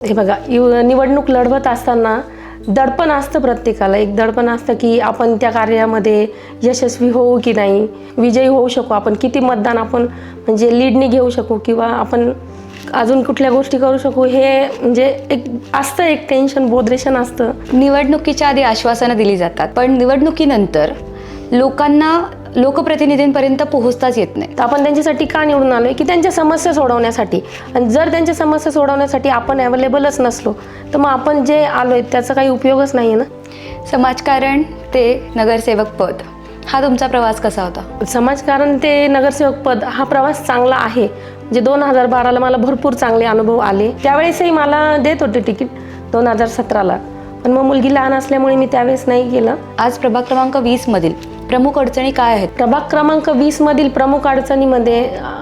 हे बघा यु निवडणूक लढवत असताना दडपण असतं प्रत्येकाला. एक दडपण असतं की आपण त्या कार्यामध्ये यशस्वी होऊ की नाही विजयी होऊ शकू आपण किती मतदान आपण म्हणजे लीडने घेऊ शकू किंवा आपण अजून कुठल्या गोष्टी करू शकू हे म्हणजे एक असतं एक टेन्शन बोधरेशन असतं. निवडणुकीच्या आधी आश्वासनं दिली जातात पण निवडणुकीनंतर लोकांना लोकप्रतिनिधींपर्यंत पोहोचताच येत नाही. तर आपण त्यांच्यासाठी का निवडून आलोय? की त्यांच्या समस्या सोडवण्यासाठी. आणि जर त्यांच्या समस्या सोडवण्यासाठी आपण अवेलेबलच नसलो तर मग आपण जे आलोय त्याचा काही उपयोगच नाही आहे ना? समाजकारण ते नगरसेवक पद. हा तुमचा प्रवास कसा होता? समाजकारण ते नगरसेवक पद हा प्रवास चांगला आहे. म्हणजे दोन हजार बाराला मला भरपूर चांगले अनुभव आले. त्यावेळेसही मला देत होते तिकीट दोन हजार सतराला. पण मग मुलगी लहान असल्यामुळे मी त्यावेळेस नाही केलं आज प्रभाग क्रमांक वीस मधील प्रमुख अडचणी काय आहेत? प्रभाग क्रमांक वीस मधील प्रमुख अडचणीमध्ये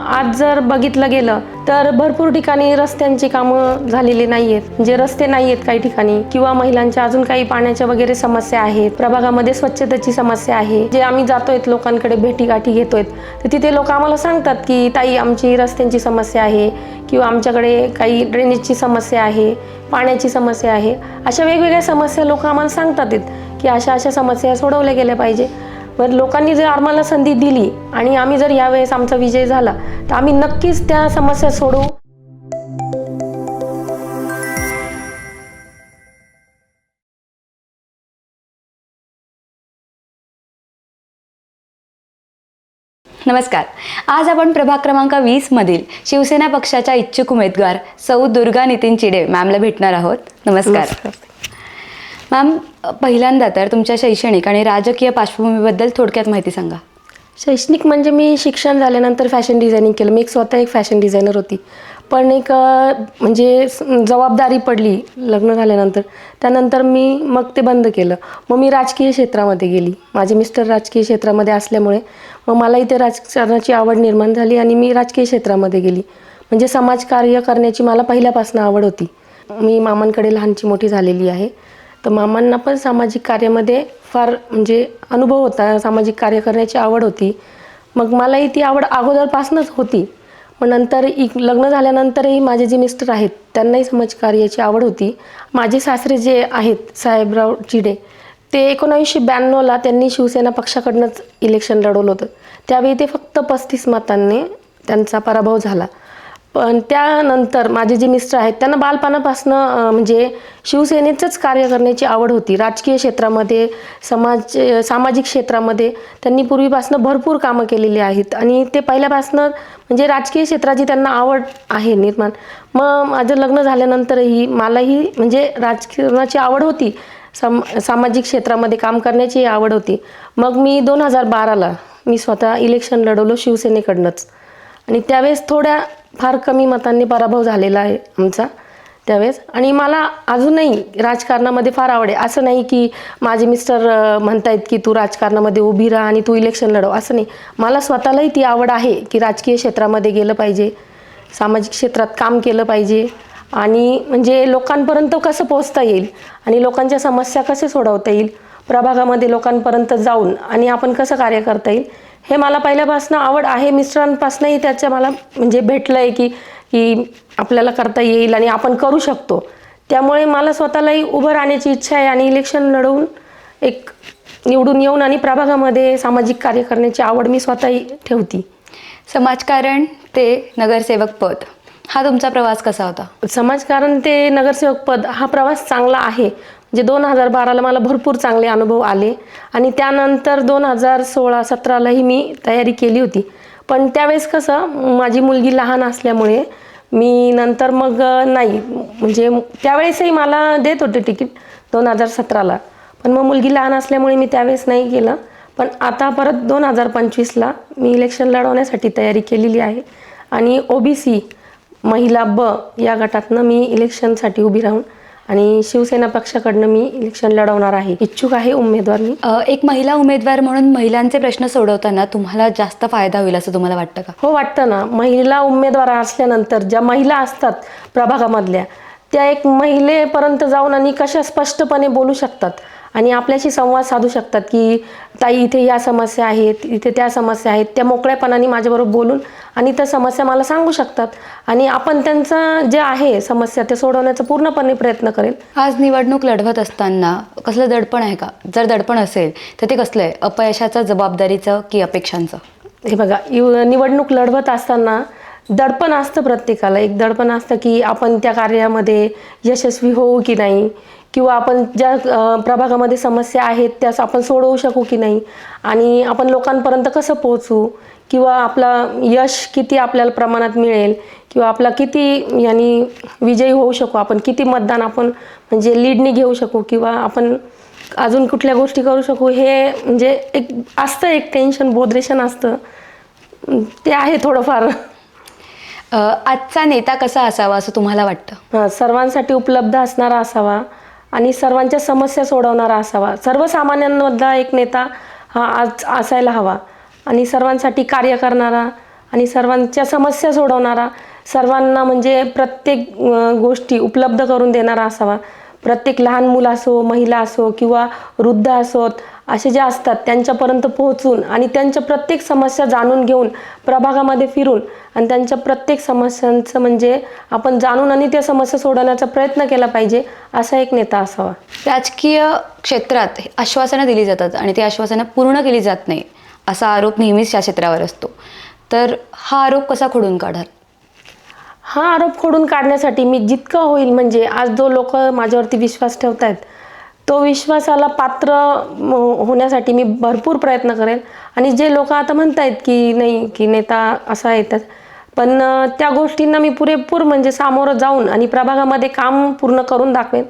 आज जर बघितलं गेलं तर भरपूर ठिकाणी रस्त्यांची कामं झालेली नाही आहेत रस्ते नाही आहेत काही ठिकाणी किंवा महिलांच्या अजून काही पाण्याच्या वगैरे समस्या आहेत प्रभागामध्ये स्वच्छतेची समस्या आहे जे आम्ही जातोय लोकांकडे भेटी गाठी घेतोय तर तिथे लोक आम्हाला सांगतात की ताई आमची रस्त्यांची समस्या आहे किंवा आमच्याकडे काही ड्रेनेजची समस्या आहे पाण्याची समस्या आहे. अशा वेगवेगळ्या समस्या लोक आम्हाला सांगतात आहेत की अशा अशा समस्या सोडवल्या गेल्या पाहिजे. बरं लोकांनी जर आम्हाला संधी दिली आणि आम्ही जर यावेळेस आमचा विजय झाला तर आम्ही नक्कीच त्या समस्या सोडवू. नमस्कार. आज आपण प्रभाग क्रमांक वीस मधील शिवसेना पक्षाच्या इच्छुक उमेदवार सौ दुर्गा नितीन चिडे मॅमला भेटणार आहोत. नमस्कार. मॅम पहिल्यांदा तर तुमच्या शैक्षणिक आणि राजकीय पार्श्वभूमीबद्दल थोडक्यात माहिती सांगा. शैक्षणिक म्हणजे मी शिक्षण झाल्यानंतर फॅशन डिझायनिंग केलं. मी एक स्वतः एक फॅशन डिझायनर होती. पण एक म्हणजे जबाबदारी पडली लग्न झाल्यानंतर. त्यानंतर मी मग ते बंद केलं. मग मी राजकीय क्षेत्रामध्ये गेली. माझे मिस्टर राजकीय क्षेत्रामध्ये असल्यामुळे मग मला इथे राजकारणाची आवड निर्माण झाली आणि मी राजकीय क्षेत्रामध्ये गेली. म्हणजे समाजकार्य करण्याची मला पहिल्यापासून आवड होती. मी मामांकडे लहानची मोठी झालेली आहे. तर मामांना पण सामाजिक कार्यामध्ये फार म्हणजे अनुभव होता. सामाजिक कार्य करण्याची आवड होती. मग मलाही ती आवड अगोदरपासूनच होती. मग नंतर इक लग्न झाल्यानंतरही माझे जे मिस्टर आहेत त्यांनाही समाजकार्याची आवड होती. माझे सासरे जे आहेत साहेबराव चिडे ते एकोणावीसशे ब्याण्णवला त्यांनी शिवसेना पक्षाकडनंच इलेक्शन लढवलं होतं. त्यावेळी ते फक्त पस्तीस मतांनी त्यांचा पराभव झाला. पण त्यानंतर माझे जे मिस्टर आहेत त्यांना बालपणापासून म्हणजे शिवसेनेचंच कार्य करण्याची आवड होती. राजकीय क्षेत्रामध्ये समाज सामाजिक क्षेत्रामध्ये त्यांनी पूर्वीपासून भरपूर कामं केलेली आहेत. आणि ते पहिल्यापासून म्हणजे राजकीय क्षेत्राची त्यांना आवड आहे निर्माण. मग माझं लग्न झाल्यानंतरही मलाही म्हणजे राजकारणाची आवड होती. सम सामाजिक क्षेत्रामध्ये काम करण्याची आवड होती. मग मी दोन हजार बाराला मी स्वतः इलेक्शन लढवलो शिवसेनेकडनंच. आणि त्यावेळेस थोड्या फार कमी मतांनी पराभव झालेला आहे आमचा त्यावेळेस. आणि मला अजूनही राजकारणामध्ये फार आवड आहे. असं नाही की माझे मिस्टर म्हणतायत की तू राजकारणामध्ये उभी राहा आणि तू इलेक्शन लढव. असं नाही. मला स्वतःलाही ती आवड आहे की राजकीय क्षेत्रामध्ये गेलं पाहिजे सामाजिक क्षेत्रात काम केलं पाहिजे आणि म्हणजे लोकांपर्यंत कसं पोहोचता येईल आणि लोकांच्या समस्या कसे सोडवता येईल प्रभागामध्ये लोकांपर्यंत जाऊन आणि आपण कसं कार्य करता येईल हे मला पहिल्यापासून आवड आहे. मिस्टरांपासूनही त्याच्या मला म्हणजे भेटलं आहे की की आपल्याला करता येईल आणि आपण करू शकतो. त्यामुळे मला स्वतःलाही उभं राहण्याची इच्छा आहे आणि इलेक्शन लढवून एक निवडून येऊन आणि प्रभागामध्ये सामाजिक कार्य करण्याची आवड मी स्वतःही ठेवती. समाजकारण ते नगरसेवक पद. हा तुमचा प्रवास कसा होता? समाजकारण ते नगरसेवक पद हा प्रवास चांगला आहे. म्हणजे दोन हजार बाराला मला भरपूर चांगले अनुभव आले. आणि त्यानंतर दोन हजार सोळा सतरालाही मी तयारी केली होती. पण त्यावेळेस कसं माझी मुलगी लहान असल्यामुळे मी नंतर मग नाही म्हणजे त्यावेळेसही मला देत होते तिकीट दोन हजार सतराला. पण मग मुलगी लहान असल्यामुळे मी त्यावेळेस नाही केलं पण आता परत दोन हजार पंचवीसला मी इलेक्शन लढवण्यासाठी तयारी केलेली आहे. आणि ओ बी सी महिला ब या गटातनं मी इलेक्शनसाठी उभी राहून आणि शिवसेना पक्षाकडनं मी इलेक्शन लढवणार आहे. इच्छुक आहे उमेदवार मी. एक महिला उमेदवार म्हणून महिलांचे प्रश्न सोडवताना तुम्हाला जास्त फायदा होईल असं तुम्हाला वाटतं का? हो वाटतं ना. महिला उमेदवार असल्यानंतर ज्या महिला असतात प्रभागामधल्या त्या एक महिलेपर्यंत जाऊन आणि कशा स्पष्टपणे बोलू शकतात? आणि आपल्याशी संवाद साधू शकतात की ताई इथे या समस्या आहेत इथे त्या समस्या आहेत त्या मोकळ्यापणाने माझ्याबरोबर बोलून आणि त्या समस्या मला सांगू शकतात आणि आपण त्यांचं जे आहे समस्या ते सोडवण्याचा पूर्णपणे प्रयत्न करेल. आज निवडणूक लढवत असताना कसलं दडपण आहे का? जर दडपण असेल तर ते कसलं आहे? अपयशाचं जबाबदारीचं की अपेक्षांचं? हे बघा निवडणूक लढवत असताना दडपण असतं प्रत्येकाला. एक दडपण असतं की आपण त्या कार्यामध्ये यशस्वी होऊ की नाही? किंवा आपण ज्या प्रभागामध्ये समस्या आहेत त्यास आपण सोडवू शकू की नाही? आणि आपण लोकांपर्यंत कसं पोहोचू? किंवा आपला यश किती आपल्याला प्रमाणात मिळेल? किंवा आपला किती यांनी विजयी होऊ शकू आपण? किती मतदान आपण म्हणजे लीडनी घेऊ शकू? किंवा आपण अजून कुठल्या गोष्टी करू शकू? हे म्हणजे एक असतं एक टेन्शन बोधरेशन असतं. ते आहे थोडंफार. आजचा नेता कसा असावा असं तुम्हाला वाटतं? सर्वांसाठी उपलब्ध असणारा असावा. आणि सर्वांच्या समस्या सोडवणारा असावा. सर्वसामान्यांमधला एक नेता हा आज असायला हवा. आणि सर्वांसाठी कार्य करणारा आणि सर्वांच्या समस्या सोडवणारा सर्वांना म्हणजे प्रत्येक गोष्टी उपलब्ध करून देणारा असावा. प्रत्येक लहान मुलं असो महिला असो किंवा वृद्ध असोत असे जे असतात त्यांच्यापर्यंत पोहोचून आणि त्यांच्या प्रत्येक समस्या जाणून घेऊन प्रभागामध्ये फिरून आणि त्यांच्या प्रत्येक समस्यांचं म्हणजे आपण जाणून आणि त्या समस्या सोडवण्याचा प्रयत्न केला पाहिजे असा एक नेता असावा. राजकीय क्षेत्रात आश्वासनं दिली जातात आणि ती आश्वासनं पूर्ण केली जात नाही असा आरोप नेहमीच या क्षेत्रावर असतो. तर हा आरोप कसा खोडून काढाल? हा आरोप खोडून काढण्यासाठी मी जितकं होईल म्हणजे आज जो लोक माझ्यावरती विश्वास ठेवत आहेत तो विश्वासाला पात्र होण्यासाठी मी भरपूर प्रयत्न करेल आणि जे लोक आता म्हणतायत की नाही की नेता असा येतात पण त्या गोष्टींना मी पुरेपूर म्हणजे सामोरं जाऊन आणि प्रभागामध्ये काम पूर्ण करून दाखवेन.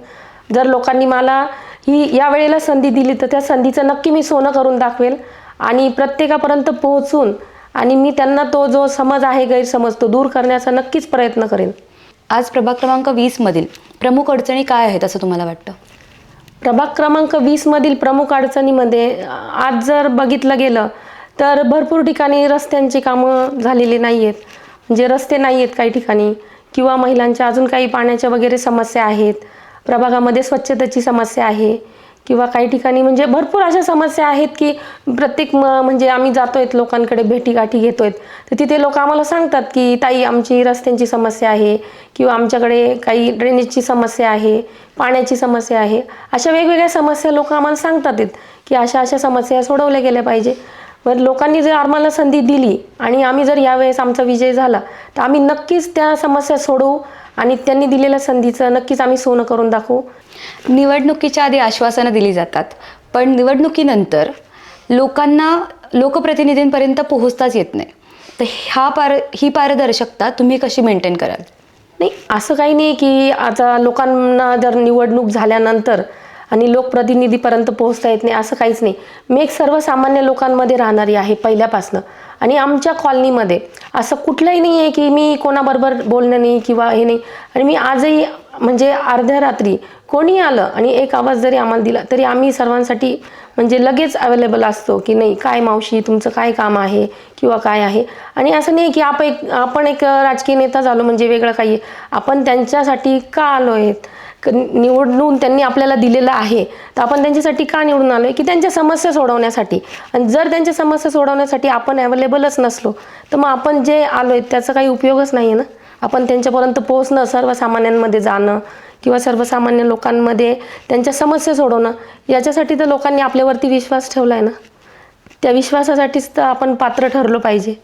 जर लोकांनी मला ही या वेळेला संधी दिली तर त्या संधीचं नक्की मी सोनं करून दाखवेल आणि प्रत्येकापर्यंत पोहोचून आणि मी त्यांना तो जो समज आहे गैरसमज तो दूर करण्याचा नक्कीच प्रयत्न करेन. आज प्रभाग क्रमांक वीसमधील प्रमुख अडचणी काय आहेत असं तुम्हाला वाटतं? प्रभाग क्रमांक वीसमधील प्रमुख अडचणीमध्ये आज जर बघितलं गेलं तर भरपूर ठिकाणी रस्त्यांची कामं झालेली नाही आहेत म्हणजे रस्ते नाही आहेत काही ठिकाणी. किंवा महिलांच्या अजून काही पाण्याच्या वगैरे समस्या आहेत. प्रभागामध्ये स्वच्छतेची समस्या आहे. किंवा काही ठिकाणी म्हणजे भरपूर अशा समस्या आहेत की प्रत्येक म म्हणजे आम्ही जातोय लोकांकडे भेटीगाठी घेतोय तर तिथे लोक आम्हाला सांगतात की ताई आमची रस्त्यांची समस्या आहे किंवा आमच्याकडे काही ड्रेनेजची समस्या आहे पाण्याची समस्या आहे. अशा वेगवेगळ्या समस्या लोक आम्हाला सांगतात आहेत की अशा अशा समस्या सोडवल्या गेल्या पाहिजे. पण लोकांनी जर आम्हाला संधी दिली आणि आम्ही जर यावेळेस आमचा विजय झाला तर आम्ही नक्कीच त्या समस्या सोडवू आणि त्यांनी दिलेल्या संधीचं नक्कीच आम्ही सोनं करून दाखवू. निवडणुकीच्या आधी आश्वासनं दिली जातात पण निवडणुकीनंतर लोकांना लोकप्रतिनिधींपर्यंत पोहोचताच येत नाही. तर हा पार ही पारदर्शकता तुम्ही कशी मेंटेन कराल? नाही असं काही नाही की आता लोकांना जर निवडणूक झाल्यानंतर आणि लोकप्रतिनिधीपर्यंत पोहोचता येत नाही असं काहीच नाही. मी एक सर्वसामान्य लोकांमध्ये राहणारी आहे पहिल्यापासनं. आणि आमच्या कॉलनीमध्ये असं कुठलंही नाही आहे की मी कोणाबरोबर बोलणं नाही किंवा हे नाही. आणि मी आजही म्हणजे अर्ध्या रात्री कोणी आलं आणि एक आवाज जरी आम्हाला दिला तरी आम्ही सर्वांसाठी म्हणजे लगेच अवेलेबल असतो की नाही काय मावशी तुमचं काय काम आहे किंवा काय आहे? आणि असं नाही की आपण एक आपण एक राजकीय नेता झालो म्हणजे वेगळं काही आपण त्यांच्यासाठी का आलो आहेत? निवडून त्यांनी आपल्याला दिलेलं आहे. तर आपण त्यांच्यासाठी का निवडून आलो आहे की त्यांच्या समस्या सोडवण्यासाठी. आणि जर त्यांच्या समस्या सोडवण्यासाठी आपण अवेलेबलच नसलो तर मग आपण जे आलो आहे त्याचा काही उपयोगच नाही आहे ना? आपण त्यांच्यापर्यंत पोहोचणं सर्वसामान्यांमध्ये जाणं किंवा सर्वसामान्य लोकांमध्ये त्यांच्या समस्या सोडवणं याच्यासाठी तर लोकांनी आपल्यावरती विश्वास ठेवला आहे ना? त्या विश्वासासाठीच तर आपण पात्र ठरलो पाहिजे.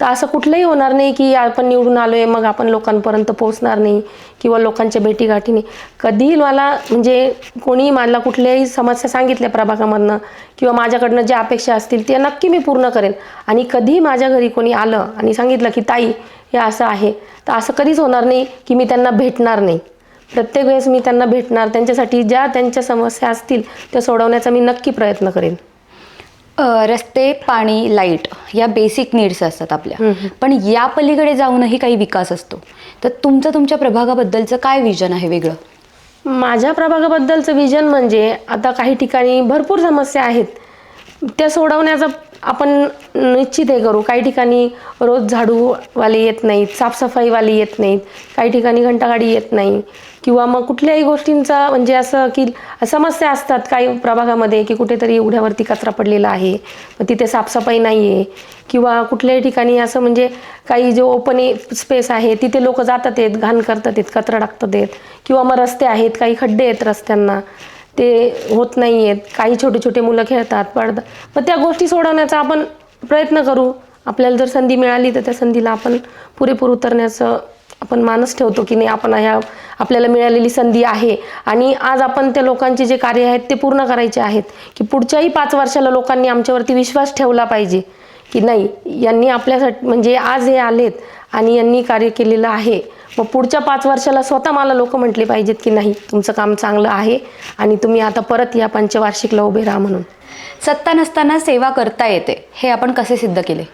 तर असं कुठलंही होणार नाही की आपण निवडून आलो आहे मग आपण लोकांपर्यंत पोहोचणार नाही किंवा लोकांच्या भेटीगाठी नाही कधीही मला म्हणजे कोणीही मला कुठल्याही समस्या सांगितल्या प्रभागामधनं किंवा माझ्याकडनं ज्या अपेक्षा असतील त्या नक्की मी पूर्ण करेन. आणि कधीही माझ्या घरी कोणी आलं आणि सांगितलं की ताई हे असं आहे तर असं कधीच होणार नाही की मी त्यांना भेटणार नाही. प्रत्येक वेळेस मी त्यांना भेटणार त्यांच्यासाठी ज्या त्यांच्या समस्या असतील त्या सोडवण्याचा मी नक्की प्रयत्न करेन. रस्ते पाणी लाइट या बेसिक नीड्स असतात आपल्या. पण या पलीकडे जाऊनही काही विकास असतो. तर तुमचं तुमच्या प्रभागाबद्दलचं काय विजन आहे वेगळं? माझ्या प्रभागाबद्दलचं विजन म्हणजे आता काही ठिकाणी भरपूर समस्या आहेत. त्या सोडवण्याचा आपण निश्चित हे करू. काही ठिकाणी रोज झाडूवाले येत नाहीत साफसफाईवाले येत नाहीत. काही ठिकाणी घंटागाडी येत नाही. किंवा मग कुठल्याही गोष्टींचा म्हणजे असं की समस्या असतात काही प्रभागामध्ये की कुठेतरी एवढ्यावरती कचरा पडलेला आहे मग तिथे साफसफाई नाही आहे किंवा कुठल्याही ठिकाणी असं म्हणजे काही जे ओपन स्पेस आहे तिथे लोक जातात आहेत घाण करतात आहेत कचरा टाकतात आहेत किंवा मग रस्ते आहेत काही खड्डे आहेत रस्त्यांना ते होत नाही आहेत काही छोटे छोटे मुलं खेळतात पडतात मग त्या गोष्टी सोडवण्याचा आपण प्रयत्न करू. आपल्याला जर संधी मिळाली तर त्या संधीला आपण पुरेपूर उतरण्याचं आपण मानस ठेवतो की नाही आपण ह्या आपल्याला मिळालेली संधी आहे. आणि आज आपण त्या लोकांचे जे कार्य आहेत ते पूर्ण करायचे आहेत. की पुढच्याही पाच वर्षाला लोकांनी आमच्यावरती विश्वास ठेवला पाहिजे. की नाही यांनी आपल्यासाठी म्हणजे आज हे आलेत आणि यांनी कार्य केलेलं आहे. मग पुढच्या पाच वर्षाला स्वतः मला लोक म्हटले पाहिजेत की नाही तुमचं काम चांगलं आहे आणि तुम्ही आता परत या पंचवार्षिकला उभे राहा म्हणून. सत्ता नसताना सेवा करता येते. हे आपण कसे सिद्ध केले?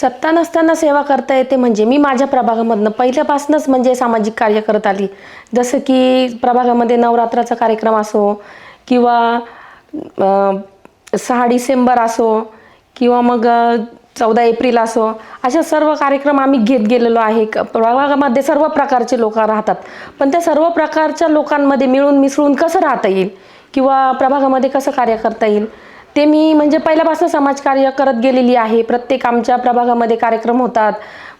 सत्ता नसताना सेवा करता येते म्हणजे मी माझ्या प्रभागामधनं पहिल्यापासूनच म्हणजे सामाजिक कार्य करत आली. जसं की प्रभागामध्ये नवरात्राचा कार्यक्रम असो किंवा सहा डिसेंबर असो किंवा मग चौदा एप्रिल असो अशा सर्व कार्यक्रम आम्ही घेत गेलेलो आहे. क- प्रभागामध्ये सर्व प्रकारचे लोक राहतात. पण त्या सर्व प्रकारच्या लोकांमध्ये मिळून मिसळून कसं राहता येईल? किंवा प्रभागामध्ये कसं कार्य करता येईल? ते मी म्हणजे पहिल्यापासून समाजकार्य करत गेलेली आहे. प्रत्येक आमच्या प्रभागामध्ये कार्यक्रम होतात.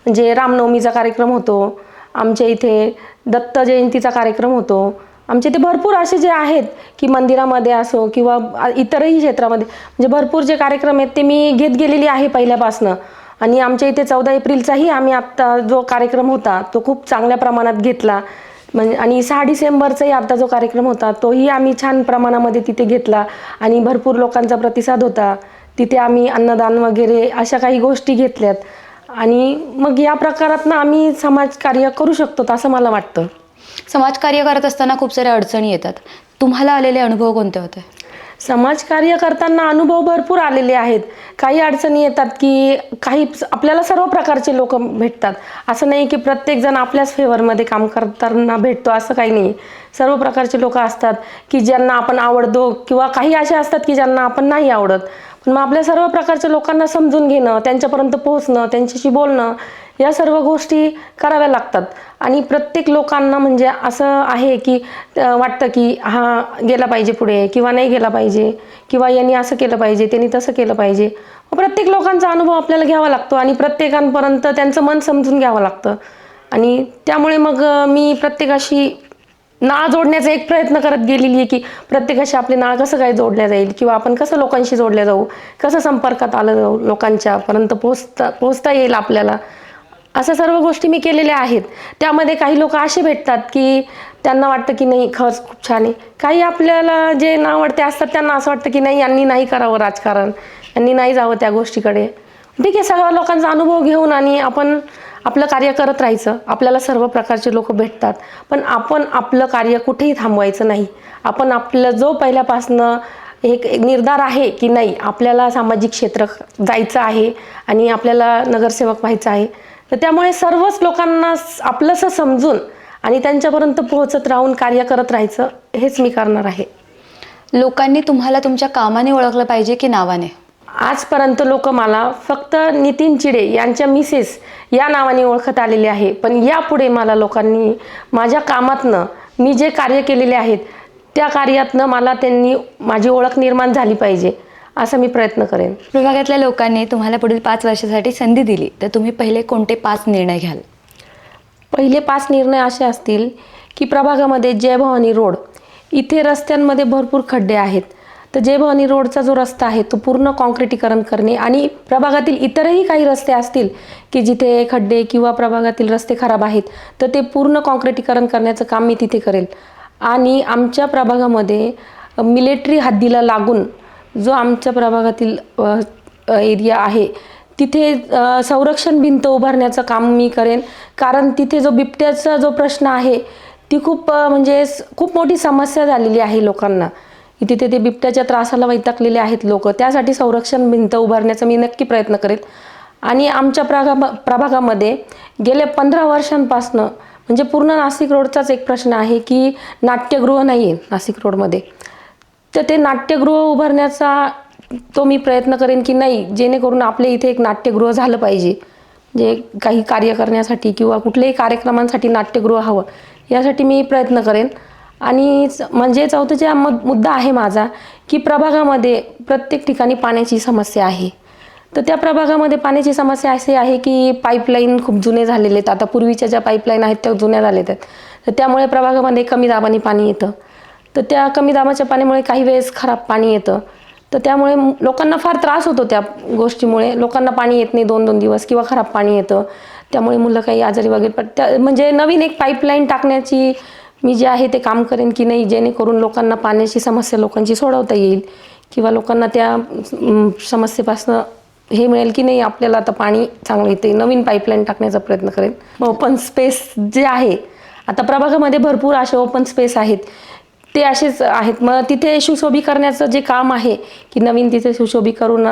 म्हणजे रामनवमीचा कार्यक्रम होतो. आमच्या इथे दत्त जयंतीचा कार्यक्रम होतो. आमच्या इथे भरपूर असे जे आहेत की मंदिरामध्ये असो किंवा इतरही क्षेत्रामध्ये म्हणजे भरपूर जे कार्यक्रम आहेत ते मी घेत गेलेली आहे पहिल्यापासनं. आणि आमच्या इथे चौदा एप्रिलचाही आम्ही आत्ता जो कार्यक्रम होता तो खूप चांगल्या प्रमाणात घेतला. म्हणजे आणि सहा डिसेंबरचाही आता जो कार्यक्रम होता तोही आम्ही छान प्रमाणामध्ये तिथे घेतला आणि भरपूर लोकांचा प्रतिसाद होता. तिथे आम्ही अन्नदान वगैरे अशा काही गोष्टी घेतल्यात. आणि मग या प्रकारात ना आम्ही समाजकार्य करू शकतो असं मला वाटतं. समाजकार्य करत असताना खूप साऱ्या अडचणी येतात. तुम्हाला आलेले अनुभव कोणते होते? समाजकार्य करताना अनुभव भरपूर आलेले आहेत. काही अडचणी येतात की काही आपल्याला सर्व प्रकारचे लोक भेटतात. असं नाही की प्रत्येकजण आपल्याच फेवरमध्ये काम करताना भेटतो असं काही नाही. सर्व प्रकारचे लोक असतात की ज्यांना आपण आवडतो किंवा काही असे असतात की ज्यांना आपण नाही आवडत. पण मग आपल्या सर्व प्रकारच्या लोकांना समजून घेणं त्यांच्यापर्यंत पोहोचणं त्यांच्याशी बोलणं या सर्व गोष्टी कराव्या लागतात. आणि प्रत्येक लोकांना म्हणजे असं आहे की वाटतं की हा गेला पाहिजे पुढे किंवा नाही गेला पाहिजे किंवा यांनी असं केलं पाहिजे त्यांनी तसं केलं पाहिजे. प्रत्येक लोकांचा अनुभव आपल्याला घ्यावा लागतो आणि प्रत्येकांपर्यंत त्यांचं मन समजून घ्यावं लागतं. आणि त्यामुळे मग मी प्रत्येकाशी नाळ जोडण्याचा एक प्रयत्न करत गेलेली आहे की प्रत्येकाशी आपले नाळ कसं काय जोडल्या जाईल किंवा आपण कसं लोकांशी जोडल्या जाऊ कसं संपर्कात आलं जाऊ लोकांच्या पर्यंत पोहोचता येईल आपल्याला? अशा सर्व गोष्टी मी केलेल्या आहेत. त्यामध्ये काही लोक असे भेटतात की त्यांना वाटतं की नाही खरंच खूप छान आहे. काही आपल्याला जे नावडते असतात त्यांना असं वाटतं की नाही यांनी नाही करावं राजकारण. यांनी नाही जावं त्या गोष्टीकडे. ठीक आहे सगळ्या लोकांचा अनुभव घेऊन आणि आपण आपलं कार्य करत राहायचं. आपल्याला सर्व प्रकारचे लोक भेटतात. पण आपण आपलं कार्य कुठेही थांबवायचं नाही. आपण आपलं जो पहिल्यापासनं एक एक निर्धार आहे की नाही आपल्याला सामाजिक क्षेत्र जायचं आहे आणि आपल्याला नगरसेवक व्हायचं आहे. तर त्यामुळे सर्वच लोकांना आपलंसं समजून आणि त्यांच्यापर्यंत पोहोचत राहून कार्य करत राहायचं हेच मी करणार आहे. लोकांनी तुम्हाला तुमच्या कामाने ओळखलं पाहिजे की नावाने? आजपर्यंत लोक मला फक्त नितीन चिडे यांच्या मिसेस या नावाने ओळखत आलेले आहे. पण यापुढे मला लोकांनी माझ्या कामातनं मी जे कार्य केलेले आहेत त्या कार्यातनं मला त्यांनी माझी ओळख निर्माण झाली पाहिजे असा मी प्रयत्न करेन. प्रभागातल्या लोकांनी तुम्हाला पुढील पाच वर्षासाठी संधी दिली तर तुम्ही पहिले कोणते पाच निर्णय घ्याल? पहिले पाच निर्णय असे असतील की प्रभागामध्ये जय भवानी रोड इथे रस्त्यांमध्ये भरपूर खड्डे आहेत तर जय भवानी रोडचा जो रस्ता आहे तो पूर्ण कॉन्क्रिटीकरण करणे आणि प्रभागातील इतरही काही रस्ते असतील की जिथे खड्डे किंवा प्रभागातील रस्ते खराब आहेत तर ते पूर्ण कॉन्क्रिटीकरण करण्याचं काम मी तिथे करेल. आणि आमच्या प्रभागामध्ये मिलिटरी हद्दीला लागून जो आमच्या प्रभागातील एरिया आहे तिथे संरक्षण भिंत उभारण्याचं काम मी करेन. कारण तिथे जो बिबट्याचा जो प्रश्न आहे ती खूप म्हणजे खूप मोठी समस्या झालेली आहे लोकांना. तिथे ते बिबट्याच्या त्रासाला वैतागलेले आहेत लोक. त्यासाठी संरक्षण भिंत उभारण्याचा मी नक्की प्रयत्न करेन आणि आमच्या प्रभा प्रभागामध्ये गेल्या पंधरा वर्षांपासनं म्हणजे पूर्ण नाशिक रोडचाच एक प्रश्न आहे की नाट्यगृह नाही आहे नाशिक रोडमध्ये. तर ते नाट्यगृह उभारण्याचा तो मी प्रयत्न करेन की नाही जेणेकरून आपल्या इथे एक नाट्यगृह झालं पाहिजे. जे काही कार्य करण्यासाठी किंवा कुठल्याही कार्यक्रमांसाठी नाट्यगृह हवं यासाठी मी प्रयत्न करेन. आणि च- म्हणजे चौथं जे मु- मुद्दा आहे माझा की प्रभागामध्ये प्रत्येक ठिकाणी पाण्याची समस्या आहे. तर त्या प्रभागामध्ये पाण्याची समस्या अशी आहे की पाईपलाईन खूप जुने झालेले आहेत. आता पूर्वीच्या ज्या पाईपलाईन आहेत त्या जुन्या झालेल्या आहेत तर त्यामुळे प्रभागामध्ये कमी दाबाने पाणी येतं. तर त्या कमी दाबाच्या पाण्यामुळे काही वेळेस खराब पाणी येतं. तर त्यामुळे लोकांना फार त्रास होतो त्या गोष्टीमुळे. लोकांना पाणी येत नाही दोन दोन दिवस किंवा खराब पाणी येतं. त्यामुळे मुलं काही आजारी वगैरे पड त्या म्हणजे नवीन एक पाईपलाईन टाकण्याची मी जे आहे ते काम करेन की नाही जेणेकरून लोकांना पाण्याची समस्या लोकांची सोडवता येईल किंवा लोकांना त्या समस्येपासून समस्येपासनं हे मिळेल की नाही आपल्याला आता पाणी चांगलं येते नवीन पाईपलाईन टाकण्याचा प्रयत्न करेन. ओपन स्पेस जे आहे आता प्रभागामध्ये भरपूर असे ओपन स्पेस आहेत. ते असेच आहेत. मग तिथे सुशोभीकरणाचं जे काम आहे की नवीन तिथे सुशोभी करून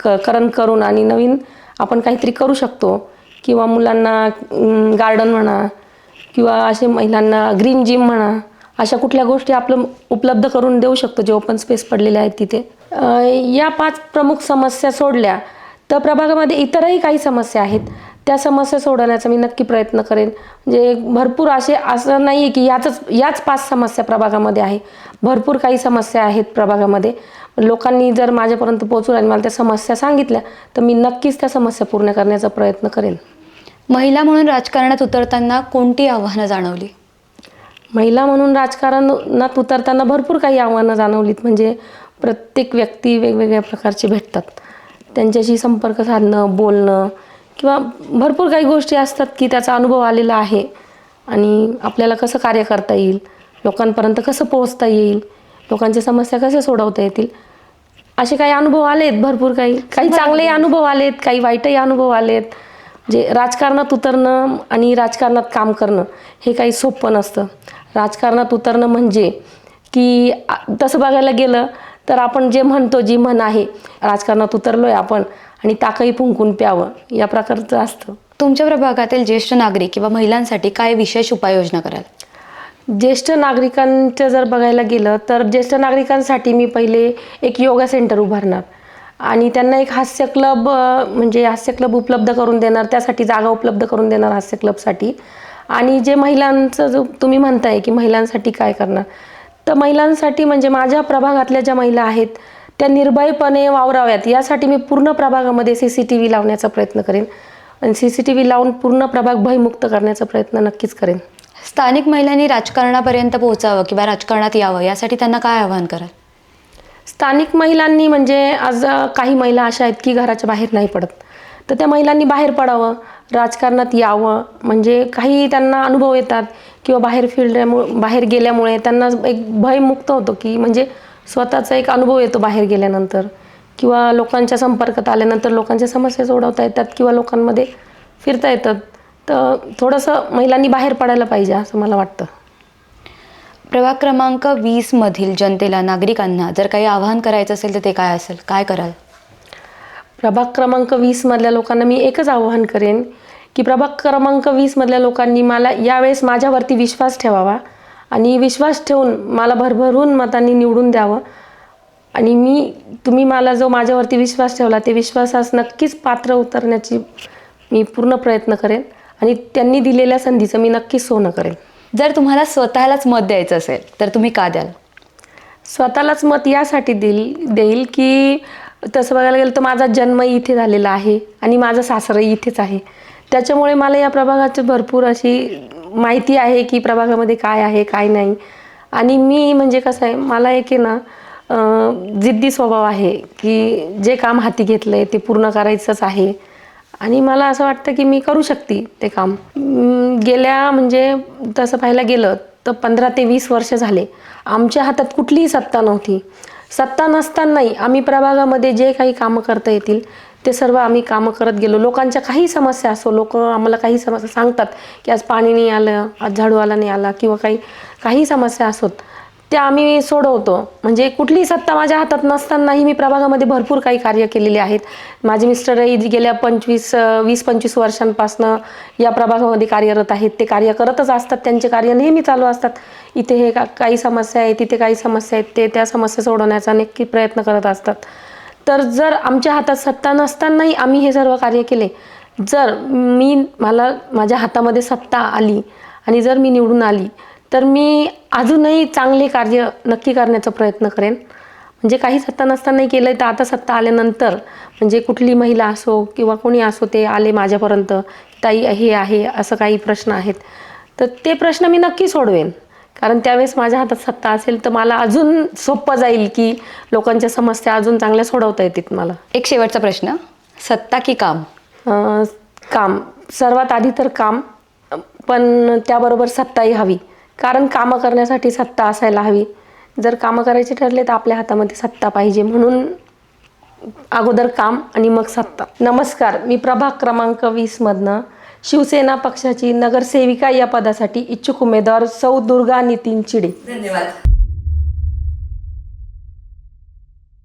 क करण करून आणि नवीन आपण काहीतरी करू शकतो. किंवा मुलांना गार्डन म्हणा किंवा असे महिलांना ग्रीन जिम म्हणा अशा कुठल्या गोष्टी आपलं उपलब्ध करून देऊ शकतो जे ओपन स्पेस पडलेले आहेत तिथे? या पाच प्रमुख समस्या सोडल्या तर प्रभागामध्ये इतरही काही समस्या आहेत. त्या समस्या सोडवण्याचा मी नक्की प्रयत्न करेन. म्हणजे भरपूर असे असं नाही आहे की याचंच याच पाच समस्या प्रभागामध्ये आहे. भरपूर काही समस्या आहेत प्रभागामध्ये. लोकांनी जर माझ्यापर्यंत पोहोचून आणि मला त्या समस्या सांगितल्या तर मी नक्कीच त्या समस्या पूर्ण करण्याचा प्रयत्न करेन. महिला म्हणून राजकारणात उतरताना कोणती आव्हानं जाणवली? महिला म्हणून राजकारणात उतरताना भरपूर काही आव्हानं जाणवलीत. म्हणजे प्रत्येक व्यक्ती वेगवेगळ्या प्रकारचे भेटतात. त्यांच्याशी संपर्क साधणं बोलणं किंवा भरपूर काही गोष्टी असतात की त्याचा अनुभव आलेला आहे आणि आपल्याला कसं कार्य करता येईल लोकांपर्यंत कसं पोहोचता येईल लोकांच्या समस्या कशा सोडवता येतील असे काही अनुभव आलेत भरपूर काही. काही चांगले अनुभव आलेत काही वाईटही अनुभव आलेत. जे राजकारणात उतरणं आणि राजकारणात काम करणं हे काही सोपं नसतं. राजकारणात उतरणं म्हणजे की तसं बघायला गेलं तर आपण जे म्हणतो जी म्हण आहे राजकारणात उतरलोय आपण आणि ताकही फुंकून प्यावं या प्रकारचं असतं. तुमच्या प्रभागातील ज्येष्ठ नागरिक किंवा महिलांसाठी काय विशेष उपाययोजना कराल? ज्येष्ठ नागरिकांचं जर बघायला गेलं तर ज्येष्ठ नागरिकांसाठी मी पहिले एक योगा सेंटर उभारणार. आणि त्यांना एक हास्य क्लब म्हणजे हास्य क्लब उपलब्ध करून देणार त्यासाठी जागा उपलब्ध करून देणार हास्य क्लबसाठी. आणि जे महिलांचं जो तुम्ही म्हणताय की महिलांसाठी काय करणार? तर महिलांसाठी म्हणजे माझ्या प्रभागातल्या ज्या महिला आहेत त्या निर्भयपणे वावराव्यात. यासाठी मी पूर्ण प्रभागामध्ये सी सी टी व्ही लावण्याचा प्रयत्न करेन. आणि सी सी टी व्ही लावून पूर्ण प्रभाग भयमुक्त करण्याचा प्रयत्न नक्कीच करेन. स्थानिक महिलांनी राजकारणापर्यंत पोहोचावं किंवा राजकारणात यावं यासाठी त्यांना काय आवाहन कराल? स्थानिक महिलांनी म्हणजे आज काही महिला अशा आहेत की घराच्या बाहेर नाही पडत. तर त्या महिलांनी बाहेर पडावं राजकारणात यावं म्हणजे काही त्यांना अनुभव येतात किंवा बाहेर फिरल्यामुळे बाहेर गेल्यामुळे त्यांना एक भयमुक्त होतो की म्हणजे स्वतःचा एक अनुभव येतो बाहेर गेल्यानंतर. किंवा लोकांच्या संपर्कात आल्यानंतर लोकांच्या समस्या सोडवता येतात किंवा लोकांमध्ये फिरता येतात. तर थोडंसं महिलांनी बाहेर पडायला पाहिजे असं मला वाटतं. प्रभाग क्रमांक वीस मधील जनतेला नागरिकांना जर काही आवाहन करायचं असेल तर ते काय असेल? काय कराल? प्रभाग क्रमांक वीसमधल्या लोकांना मी एकच आवाहन करेन की प्रभाग क्रमांक वीसमधल्या लोकांनी मला यावेळेस माझ्यावरती विश्वास ठेवावा आणि विश्वास ठेवून मला भरभरून मतांनी निवडून द्यावं. आणि मी तुम्ही मला जो माझ्यावरती विश्वास ठेवला ते विश्वासास नक्कीच पात्र उतरण्याची मी पूर्ण प्रयत्न करेन आणि त्यांनी दिलेल्या संधीचं मी नक्कीच सोनं करेन. जर तुम्हाला स्वतःलाच मत द्यायचं असेल तर तुम्ही का द्याल? स्वतःलाच मत यासाठी देईल देईल की तसं बघायला गेलं तर माझा जन्म इथे झालेला आहे आणि माझं सासरही इथेच आहे. त्याच्यामुळे मला या प्रभागाची भरपूर अशी माहिती आहे की प्रभागामध्ये काय आहे काय नाही. आणि मी म्हणजे कसं आहे मला एक आहे ना जिद्दी स्वभाव आहे की जे काम हाती घेतलं आहे ते पूर्ण करायचंच आहे. आणि मला असं वाटतं की मी करू शकते ते काम. गेल्या म्हणजे तसं पाहायला गेलं तर पंधरा ते वीस वर्ष झाले. आमच्या हातात कुठलीही सत्ता नव्हती. सत्ता नसतानाही आम्ही प्रभागामध्ये जे काही कामं करता येतील ते सर्व आम्ही कामं करत गेलो. लोकांच्या काही समस्या असो लोक आम्हाला काही समस्या सांगतात की आज पाणी नाही आलं आज झाडू आला नाही आला किंवा काही काही समस्या असोत. त्या आम्ही सोडवतो. म्हणजे कुठलीही सत्ता माझ्या हातात नसतानाही मी प्रभागामध्ये भरपूर काही कार्य केलेले आहेत. माझे मिस्टरही गेल्या पंचवीस वीस पंचवीस वर्षांपासनं या प्रभागामध्ये कार्यरत आहेत. ते कार्य करतच असतात. त्यांचे कार्य नेहमी चालू असतात. इथे हे का काही समस्या आहे तिथे काही समस्या आहेत. ते त्या समस्या सोडवण्याचा नक्की प्रयत्न करत असतात. तर जर आमच्या हातात सत्ता नसतानाही आम्ही हे सर्व कार्य केले जर मी मला माझ्या हातामध्ये सत्ता आली आणि जर मी निवडून आली तर मी अजूनही चांगले कार्य नक्की करण्याचा प्रयत्न करेन. म्हणजे काही सत्ता नसतानाही केलं तर आता सत्ता आल्यानंतर म्हणजे कुठली महिला असो किंवा कोणी असो ते आले माझ्यापर्यंत ताई हे आहे असं काही प्रश्न आहेत. तर ते प्रश्न मी नक्की सोडवेन. कारण त्यावेळेस माझ्या हातात सत्ता असेल तर मला अजून सोपं जाईल की लोकांच्या समस्या अजून चांगल्या सोडवता येतील मला. एक शेवटचा प्रश्न. सत्ता की काम? अं, काम. सर्वात आधी तर काम पण त्याबरोबर सत्ताही हवी. कारण कामं करण्यासाठी सत्ता असायला हवी. जर कामं करायचे ठरले तर आपल्या हातामध्ये सत्ता पाहिजे म्हणून अगोदर काम आणि मग सत्ता. नमस्कार मी प्रभाग क्रमांक वीसमधनं शिवसेना पक्षाची नगरसेविका या पदासाठी इच्छुक उमेदवार सौ दुर्गा नितीन चिडे. धन्यवाद.